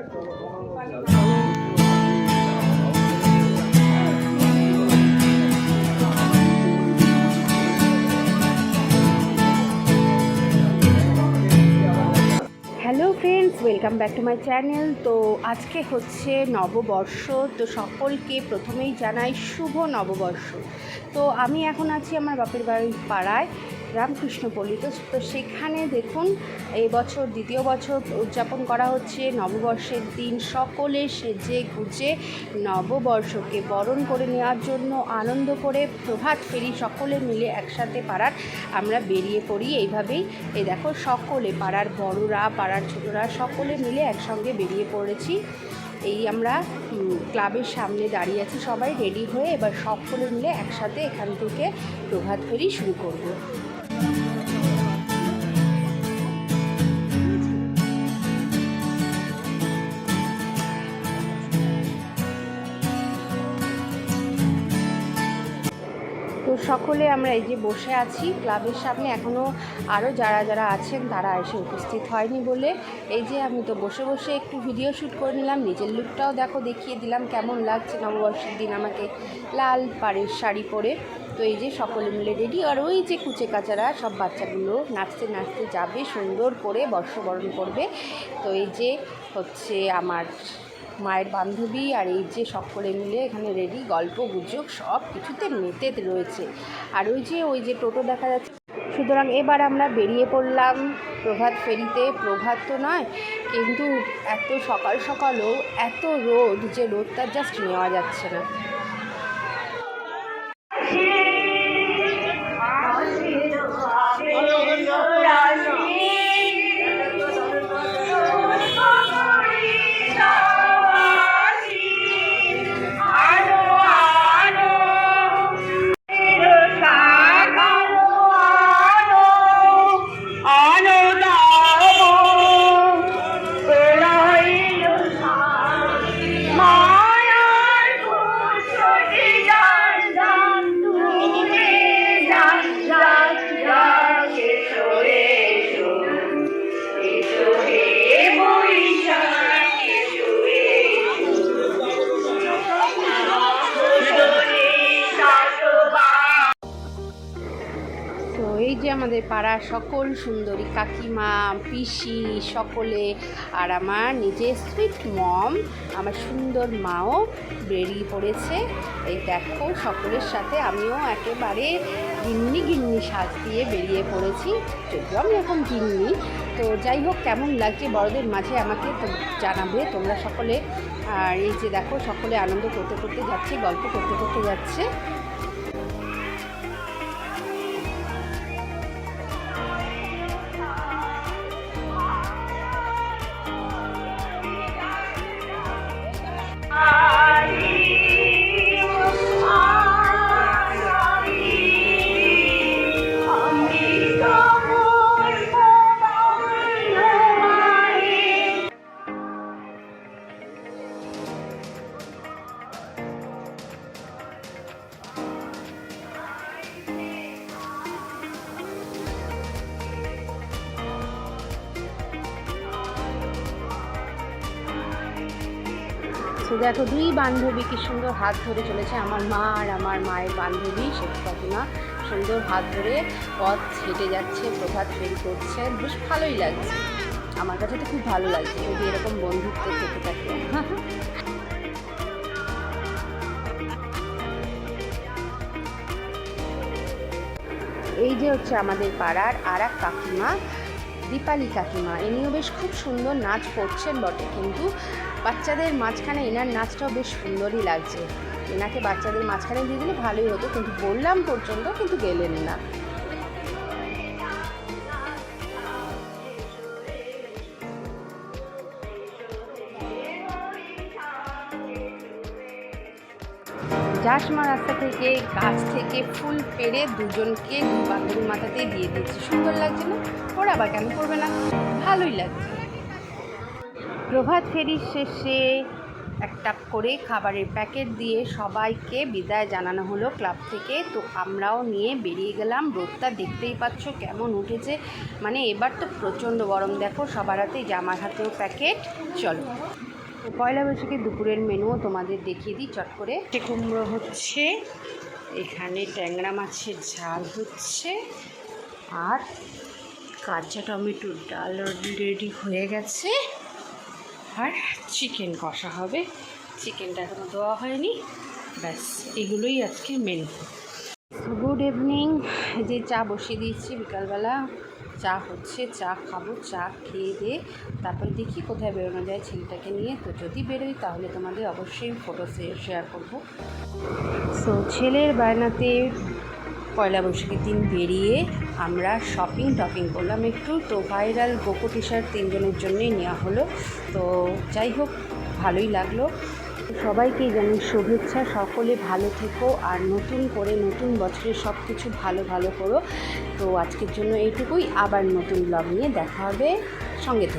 Hello friends welcome back to my channel তো আজকে হচ্ছে নববর্ষ, তো সকলকে প্রথমেই জানাই শুভ নববর্ষ। তো আমি এখন আছি আমার বাপের বাড়ির পাড়ায়। রামকৃষ্ণপল্লীতে তো সেখানে দেখুন, এই বছর দ্বিতীয় বছর উদযাপন করা হচ্ছে। নববর্ষের দিন সকলে সেজে গুজে নববর্ষকে বরণ করে নেওয়ার জন্য আনন্দ করে প্রভাত ফেরি সকলে মিলে একসাথে পাড়ার আমরা বেরিয়ে পড়ি। এইভাবেই এই দেখো সকলে, পাড়ার বড়রা, পাড়ার ছোটরা সকলে মিলে একসঙ্গে বেরিয়ে পড়েছি। এই আমরা ক্লাবের সামনে দাঁড়িয়ে আছি সবাই রেডি হয়ে এবার সকলে মিলে একসাথে এখান থেকে প্রভাত ফেরি শুরু করব। সকলে আমরা এই যে বসে আছি, ক্লাবের সামনে এখনও আরও যারা যারা আছেন তারা এসে উপস্থিত হয়নি বলে। এই যে আমি তো বসে বসে একটু ভিডিও শ্যুট করে নিলাম, নিজের লুকটাও দেখো, দেখিয়ে দিলাম কেমন লাগছে। নববর্ষের দিন আমাকে লাল পাড়ের শাড়ি পরে। তো এই যে সকলে মিলে রেডি আর ওই যে কুচে কাচারা, সব বাচ্চাগুলো নাচতে নাচতে যাবে, সুন্দর করে বর্ষবরণ করবে। তো এই যে হচ্ছে আমার মায়ের বান্ধবী আর এই যে সকলে মিলে এখানে রেডি, গল্প, গুজব, সব কিছুতে মেতে রয়েছে। আর ওই যে ওই যে টোটো দেখা যাচ্ছে। সুতরাং এবার আমরা বেরিয়ে পড়লাম প্রভাত ফেরিতে। প্রভাত তো নয়, কিন্তু এত সকাল সকালও এত রোদ যে রোদটা জাস্ট নেওয়া যাচ্ছে না। এই যে আমাদের পাড়ার সকল সুন্দরী কাকিমা, পিসি, সকলে আর আমার নিজের সুইট মম আমার সুন্দর মাও বেরিয়ে পড়েছে। এই দেখো, সকলের সাথে আমিও একেবারে গিন্নি গিন্নি সাজ দিয়ে বেরিয়ে পড়েছি। যদিও আমি এখন গিন্নি, তো যাই হোক, কেমন লাগছে বড়দের মাঝে আমাকে তো জানাবে তোমরা সকলে। আর এই যে দেখো, সকলে আনন্দ করতে করতে যাচ্ছে, গল্প করতে করতে যাচ্ছে। তো দেখো, দুই বান্ধবী কি সুন্দর হাত ধরে চলেছে। আমার মা আর আমার মায়ের বান্ধবী, শেখ ফাতিমা, সুন্দর হাত ধরে পথ হেঁটে যাচ্ছে, প্রভাত ফেরি করছে। বেশ ভালোই লাগছে। আমার কাছে তো খুব ভালো লাগছে যদি এরকম বন্ধুত্ব থেকে থাকে। এই যে হচ্ছে আমাদের পাড়ার আর এক কাকিমা, দীপালি কাকিমা। ইনিও বেশ খুব সুন্দর নাচ করছেন বটে, কিন্তু বাচ্চাদের মাঝখানে এনার নাচটাও বেশ সুন্দরই লাগছে। এনাকে বাচ্চাদের মাঝখানে দিয়ে দিলে ভালোই হতো, কিন্তু বললাম পর্যন্ত কিন্তু গেলেন না। জাসমা রাস্তা থেকে, গাছ থেকে ফুল পেরে দুজনকে বান্ধবীর মাথাতেই দিয়ে দিচ্ছি সুন্দর লাগছে না? ওরা আবার কেন করবে না? ভালোই লাগছে। প্রভাত ফেরির শেষে একটা করে খাবারের প্যাকেট দিয়ে সবাইকে বিদায় জানানো হলো ক্লাব থেকে। তো আমরাও নিয়ে বেরিয়ে গেলাম। রোদটা দেখতেই পাচ্ছ কেমন উঠেছে। মানে এবার তো প্রচণ্ড গরম। দেখো, সবার হাতেই জামার হাতেও প্যাকেট। চলো। পয়লা বৈশাখে দুপুরের মেনুও তোমাদের দেখিয়ে দিই চট করে। কুমড়ো হচ্ছে, এখানে ট্যাংরা মাছের ঝাল হচ্ছে, আর কাঁচা টমেটোর ডাল রেডি হয়ে গেছে। আর চিকেন কষা হবে। চিকেনটা এখনও দেওয়া হয়নি। ব্যাস, এগুলোই আজকে মেনু গুড ইভিনিং যে চা বসিয়ে দিয়েছি বিকালবেলা। চা হচ্ছে, চা খাব, চা খেয়ে দিয়ে তারপরে দেখি কোথায় বেরোনো যায় ছেলেটাকে নিয়ে। তো যদি বেরোই তাহলে তোমাদের অবশ্যই ফটো শেয়ার করব। সো ছেলের বায়নাতে পয়লা বৈশাখের দিন বেরিয়ে আমরা শপিং টপিং করলাম। একটু তো ভাইরাল গোকো টি শার্ট তিনজনের জন্যই নেওয়া হলো। তো যাই হোক, ভালোই লাগল। সবাইকে জানি শুভেচ্ছা। সকলে ভালো থেকো আর নতুন করে নতুন বছরে সব কিছু ভালো ভালো করো। তো আজকের জন্য এইটুকুই। আবার নতুন ব্লগ নিয়ে দেখা হবে। সঙ্গে থেকে।